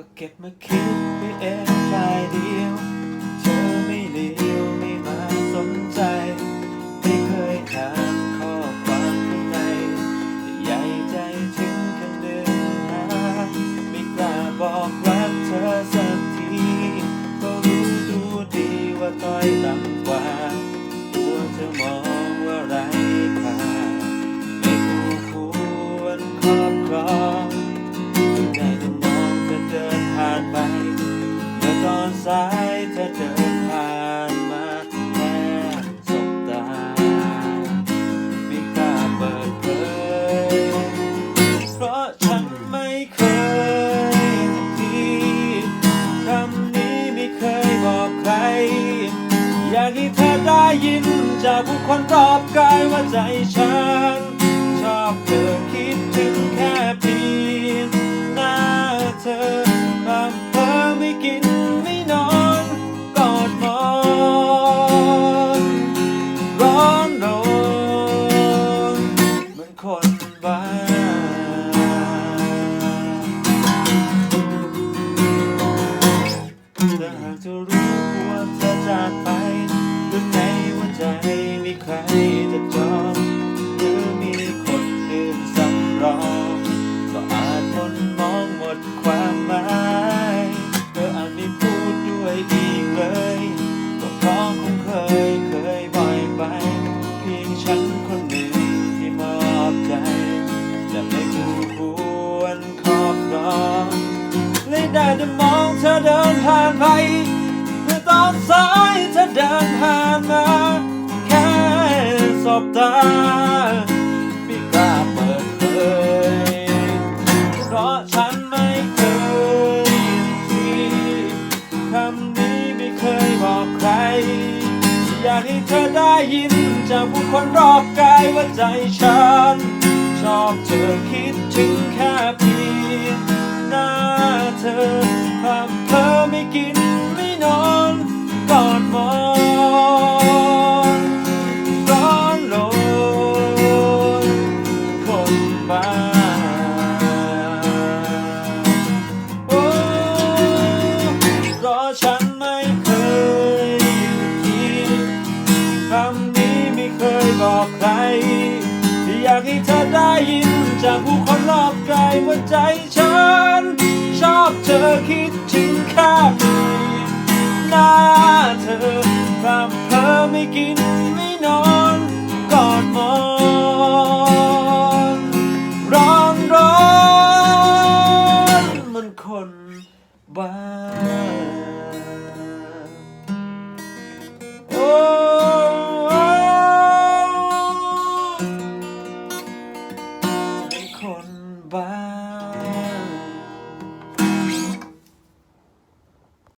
ก็เก็บมาคิดไปเองฝ่ายเดียว เธอไม่เลี้ยวไม่มาสนใจ ไม่เคยถามข้อความข้างในแต่ใหญ่ใจถึงกันเดินหาไม่กล้าบอกรักเธอสักทีเพราะรู้ตัวดีว่าต้อยต่ำกว่า ตัวเธอมองว่าไร้ค่าไม่คู่ควรครอบครอง สายเธอเดินผ่านมาแค่สบตาไม่กล้าเปิดเผยเพราะฉันไม่เคยสักทีคำนี้ไม่เคยบอกใคร อยากให้เธอได้ยินจากผู้คนรอบกายว่าใจฉัน ได้มองเธอเดินผ่านไปเมื่อตอนสายเธอเดินผ่านมา แค่สบตาไม่กล้าเปิดเผยเพราะฉันไม่เคยทีคำนี้ไม่เคยบอกใคร อยากให้เธอได้ยินจากผู้คนรอบกายว่าใจฉัน ชอบเธอคิดถึงแค่เพียงหน้าเธอ ฟ้า โอ้เพราะฉันไม่เคยคิดคำนี้ไม่เคยบอกใคร อยากให้เธอได้ยินจากผู้คนรอบกายว่าใจฉัน ชอบเธอคิดถึงแค่เพีหน้าเธอความเพ้อไม่กินไม่นอน คนบ้า